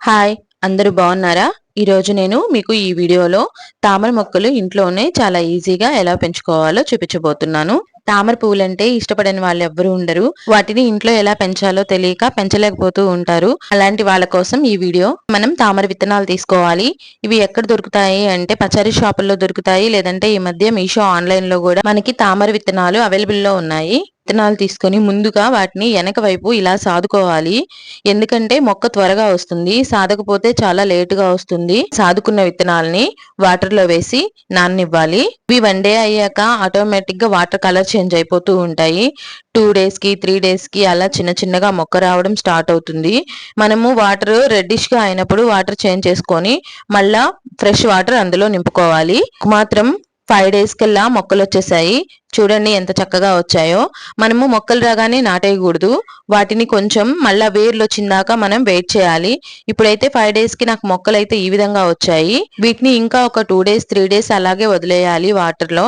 Hi అందరూ బాగున్నారా? ఈరోజు నేను మీకు ఈ వీడియోలో తామర మొక్కలు ఇంట్లోనే చాలా ఈజీగా ఎలా పెంచుకోవాలో చూపించబోతున్నాను. తామర పువ్వులంటే ఇష్టపడని వాళ్ళు ఎవ్వరూ ఉండరు. వాటిని ఇంట్లో ఎలా పెంచాలో తెలియక పెంచలేకపోతూ ఉంటారు. అలాంటి వాళ్ళ కోసం ఈ వీడియో మనం తామర విత్తనాలు తీసుకోవాలి. ఇవి ఎక్కడ దొరుకుతాయి అంటే పచారీ షాపుల్లో దొరుకుతాయి లేదంటే ఈ మధ్య మీషో ఆన్లైన్లో కూడా మనకి తామర విత్తనాలు అవైలబుల్లో ఉన్నాయి. విత్తనాలు తీసుకొని ముందుగా వాటిని వెనక వైపు ఇలా సాదుకోవాలి. ఎందుకంటే మొక్క త్వరగా వస్తుంది. సాదకపోతే చాలా లేటుగా వస్తుంది. సాదుకున్న విత్తనాలని వాటర్లో వేసి నాననివ్వాలి. ఇవి వన్ డే అయ్యాక ఆటోమేటిక్గా వాటర్ కలర్ చేంజ్ అయిపోతూ ఉంటాయి. టూ డేస్కి త్రీ డేస్కి అలా చిన్న చిన్నగా మొక్క రావడం స్టార్ట్ అవుతుంది. మనము వాటర్ రెడ్డిష్గా అయినప్పుడు వాటర్ చేంజ్ చేసుకొని మళ్ళా ఫ్రెష్ వాటర్ అందులో నింపుకోవాలి. మాత్రం ఫైవ్ డేస్ కల్లా మొక్కలు వచ్చేసాయి. చూడండి ఎంత చక్కగా వచ్చాయో. మనము మొక్కలు రాగానే నాటేయకూడదు. వాటిని కొంచెం మళ్ళా వేర్లు వచ్చిందాక మనం వెయిట్ చేయాలి. ఇప్పుడైతే ఫైవ్ డేస్కి నాకు మొక్కలు అయితే ఈ విధంగా వచ్చాయి. వీటిని ఇంకా ఒక టూ డేస్ త్రీ డేస్ అలాగే వదిలేయాలి వాటర్లో.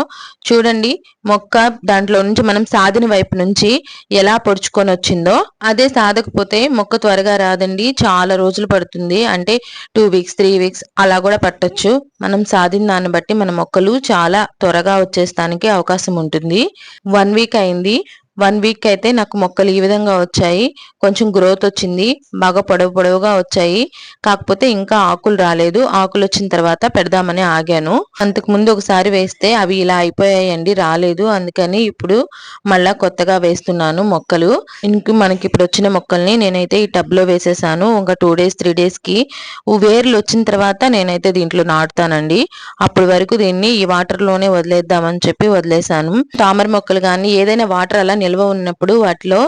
చూడండి మొక్క దాంట్లో నుంచి మనం సాధిన వైపు నుంచి ఎలా పొడుచుకొని వచ్చిందో. అదే సాధకపోతే మొక్క త్వరగా రాదండి. చాలా రోజులు పడుతుంది. అంటే టూ వీక్స్ త్రీ వీక్స్ అలా కూడా పట్టొచ్చు. మనం సాధిన దాన్ని బట్టి మన మొక్కలు చాలా త్వరగా వచ్చేస్తానికి అవకాశం ఉంటుంది. ఉంటుంది. వన్ వీక్ అయింది. వన్ వీక్ అయితే నాకు మొక్కలు ఈ విధంగా వచ్చాయి. కొంచెం గ్రోత్ వచ్చింది. బాగా పొడవు పొడవుగా వచ్చాయి. కాకపోతే ఇంకా ఆకులు రాలేదు. ఆకులు వచ్చిన తర్వాత పెడదామని ఆగాను. అంతకు ముందు ఒకసారి వేస్తే అవి ఇలా అయిపోయాయండి రాలేదు. అందుకని ఇప్పుడు మళ్ళా కొత్తగా వేస్తున్నాను మొక్కలు. ఇంక మనకి ఇప్పుడు వచ్చిన మొక్కల్ని నేనైతే ఈ టబ్లో వేసేసాను. ఒక టూ డేస్ త్రీ డేస్కి వేర్లు వచ్చిన తర్వాత నేనైతే దీంట్లో నాటుతానండి. అప్పటి వరకు దీన్ని ఈ వాటర్లోనే వదిలేద్దామని చెప్పి వదిలేసాను. తామర మొక్కలు కానీ ఏదైనా వాటర్ అలా నిల్వ ఉన్నప్పుడు వాటిలో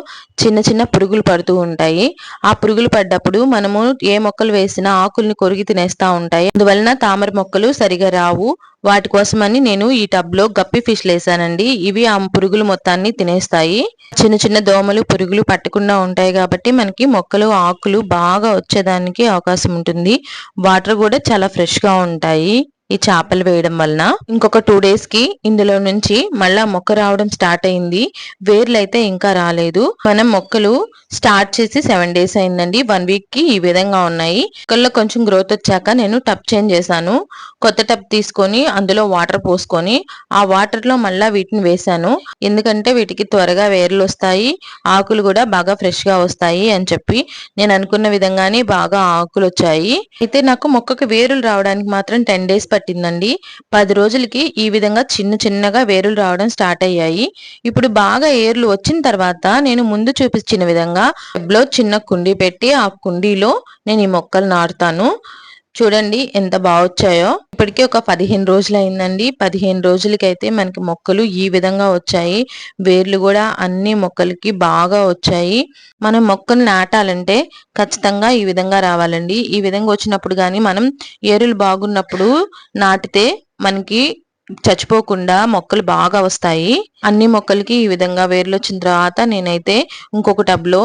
చిన్న చిన్న పురుగులు పడుతూ ఉంటాయి. ఆ పురుగులు పడ్డప్పుడు మనము ఏ మొక్కలు వేసినా ఆకుల్ని కొరిగి తినేస్తా ఉంటాయి. అందువలన తామర మొక్కలు సరిగా రావు. వాటి కోసమని నేను ఈ టబ్లో గప్పి ఫిష్ వేసానండి ఇవి ఆ పురుగులు మొత్తాన్ని తినేస్తాయి. చిన్న చిన్న దోమలు పురుగులు పట్టకుండా ఉంటాయి కాబట్టి మనకి మొక్కలు ఆకులు బాగా వచ్చేదానికి అవకాశం ఉంటుంది. వాటర్ కూడా చాలా ఫ్రెష్గా ఉంటాయి. ఈ చేపలు వేయడం వలన ఇంకొక టూ డేస్కి ఇందులో నుంచి మళ్ళా మొక్క రావడం స్టార్ట్ అయింది. వేర్లు అయితే ఇంకా రాలేదు. మనం మొక్కలు స్టార్ట్ చేసి సెవెన్ డేస్ అయిందండి. వన్ వీక్కి ఈ విధంగా ఉన్నాయి. మొక్కల్లో కొంచెం గ్రోత్ వచ్చాక నేను టప్ చేంజ్ చేశాను. కొత్త టప్ తీసుకొని అందులో వాటర్ పోసుకొని ఆ వాటర్లో మళ్ళా వీటిని వేశాను. ఎందుకంటే వీటికి త్వరగా వేర్లు వస్తాయి. ఆకులు కూడా బాగా ఫ్రెష్గా వస్తాయి అని చెప్పి నేను అనుకున్న విధంగానే బాగా ఆకులు వచ్చాయి. అయితే నాకు మొక్కకు వేరులు రావడానికి మాత్రం టెన్ డేస్ పట్టిందండి. పది రోజులకి ఈ విధంగా చిన్న చిన్నగా వేరులు రావడం స్టార్ట్ అయ్యాయి. ఇప్పుడు బాగా ఏర్లు వచ్చిన తర్వాత నేను ముందు చూపించిన విధంగా లో చిన్న కుండీ పెట్టి ఆ కుండీలో నేను ఈ మొక్కలు నాటుతాను. చూడండి ఎంత బాగా వచ్చాయో ఇప్పటికే ఒక పదిహేను రోజులు అయిందండి పదిహేను రోజులకైతే మనకి మొక్కలు ఈ విధంగా వచ్చాయి. వేర్లు కూడా అన్ని మొక్కలకి బాగా వచ్చాయి. మనం మొక్కలు నాటాలంటే ఖచ్చితంగా ఈ విధంగా రావాలండి. ఈ విధంగా వచ్చినప్పుడు కానీ మనం ఏరులు బాగున్నప్పుడు నాటితే మనకి చచ్చిపోకుండా మొక్కలు బాగా వస్తాయి. అన్ని మొక్కలకి ఈ విధంగా వేర్లు వచ్చిన తర్వాత నేనైతే ఇంకొక టబ్లో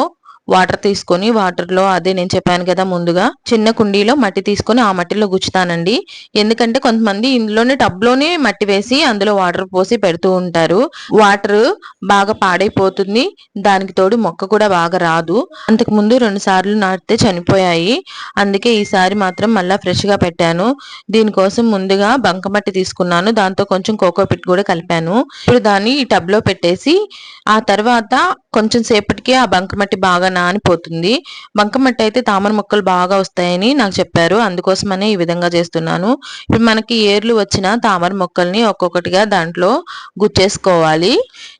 వాటర్ తీసుకొని వాటర్లో అదే నేను చెప్పాను కదా ముందుగా చిన్న కుండీలో మట్టి తీసుకొని ఆ మట్టిలో గుచ్చుతానండి. ఎందుకంటే కొంతమంది ఇందులోనే టబ్లోనే మట్టి వేసి అందులో వాటర్ పోసి పెడుతూ ఉంటారు. వాటర్ బాగా పాడైపోతుంది. దానికి తోడు మొక్క కూడా బాగా రాదు. అంతకు ముందు రెండు సార్లు నాటితే చనిపోయాయి. అందుకే ఈసారి మాత్రం మళ్ళా ఫ్రెష్గా పెట్టాను. దీనికోసం ముందుగా బంకమట్టి తీసుకున్నాను. దాంతో కొంచెం కోకో పిట్ కూడా కలిపాను. ఇప్పుడు దాన్ని ఈ టబ్లో పెట్టేసి ఆ తర్వాత కొంచెం సేపటికి ఆ బంకమట్టి బాగా నానిపోతుంది. బంకమట్టి అయితే తామర మొక్కలు బాగా వస్తాయని నాకు చెప్పారు. అందుకోసమనే ఈ విధంగా చేస్తున్నాను. ఇప్పుడు మనకి ఏర్లు వచ్చిన తామర మొక్కల్ని ఒక్కొక్కటిగా దాంట్లో గుచ్చేసుకోవాలి.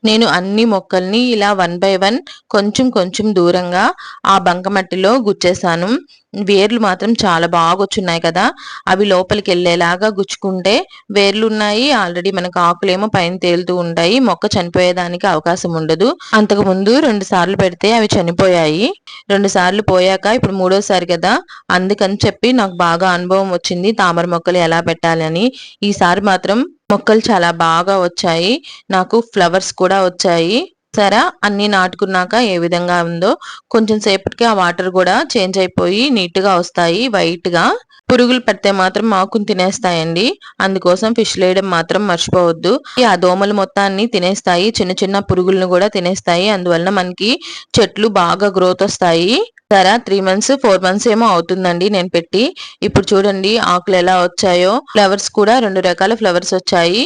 నేను అన్ని మొక్కల్ని ఇలా వన్ బై వన్ కొంచెం కొంచెం దూరంగా ఆ బంకమట్టిలో గుచ్చేసాను. వేర్లు మాత్రం చాలా బాగా వచ్చున్నాయి కదా. అవి లోపలికి వెళ్ళేలాగా గుచ్చుకుంటే వేర్లు ఉన్నాయి ఆల్రెడీ మనకు ఆకులేమో పైన తేలుతూ ఉంటాయి. మొక్క చనిపోయేదానికి అవకాశం ఉండదు. అంతకు ముందు రెండు సార్లు పెడితే అవి చనిపోయాయి. రెండు సార్లు పోయాక ఇప్పుడు మూడోసారి కదా. అందుకని చెప్పి నాకు బాగా అనుభవం వచ్చింది తామర మొక్కలు ఎలా పెట్టాలని. ఈసారి మాత్రం మొక్కలు చాలా బాగా వచ్చాయి. నాకు ఫ్లవర్స్ కూడా వచ్చాయి. చూసారా? అన్ని నాటుకున్నాక ఏ విధంగా ఉందో. కొంచెం సేపటికి ఆ వాటర్ కూడా చేంజ్ అయిపోయి నీట్గా వస్తాయి. వైట్గా పురుగులు పడితే మాత్రం ఆకుని తినేస్తాయండి. అందుకోసం ఫిష్ వేయడం మాత్రం మర్చిపోవద్దు. ఆ దోమలు మొత్తాన్ని తినేస్తాయి. చిన్న చిన్న పురుగులను కూడా తినేస్తాయి. అందువలన మనకి చెట్లు బాగా గ్రోత్ వస్తాయి. సరా త్రీ మంత్స్ ఫోర్ మంత్స్ ఏమో అవుతుందండి నేను పెట్టి. ఇప్పుడు చూడండి ఆకులు ఎలా వచ్చాయో. ఫ్లవర్స్ కూడా రెండు రకాల ఫ్లవర్స్ వచ్చాయి.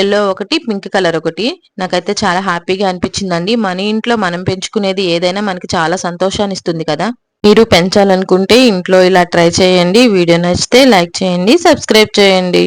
ఎల్లో ఒకటి పింక్ కలర్ ఒకటి. నాకైతే చాలా హ్యాపీగా అనిపించిందండి. మన ఇంట్లో మనం పెంచుకునేది ఏదైనా మనకి చాలా సంతోషాన్ని ఇస్తుంది కదా. మీరు పెంచాలనుకుంటే ఇంట్లో ఇలా ట్రై చేయండి. వీడియో నచ్చితే లైక్ చేయండి సబ్స్క్రైబ్ చేయండి.